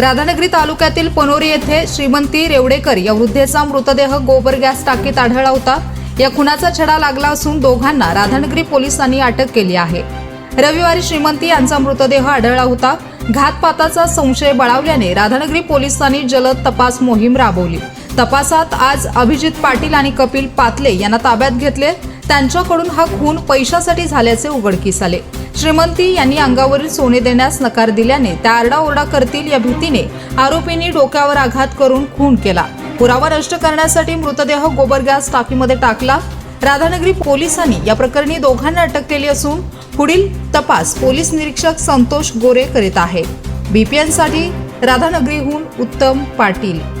राधानगरी तालुक्यातील पनोरी येथे श्रीमंती रेवडेकर या वृद्धेचा मृतदेह गोबर गॅस टाकीत आढळला होता. या खुनाचा छडा लागला असून दोघांना राधानगरी पोलिसांनी अटक केली आहे. रविवारी श्रीमंती यांचा मृतदेह आढळला होता. घातपाताचा संशय बळावल्याने राधानगरी पोलिसांनी जलद तपास मोहीम राबवली. तपासात आज अभिजित पाटील आणि कपिल पातले यांना ताब्यात घेतले. त्यांच्याकडून हा खून पैशासाठी झाल्याचे उघडकीस आले. श्रीमंती यांनी अंगावरील सोने देण्यास नकार दिल्याने त्या आरडाओरडा करतील या भीतीने आरोपींनी डोक्यावर आघात करून खून केला. पुरावा नष्ट करण्यासाठी मृतदेह गोबर गॅस टाकीमध्ये टाकला. राधानगरी पोलिसांनी या प्रकरणी दोघांना अटक केली असून पुढील तपास पोलीस निरीक्षक संतोष गोरे करीत आहे. बीपीएनसाठी राधानगरीहून उत्तम पाटील.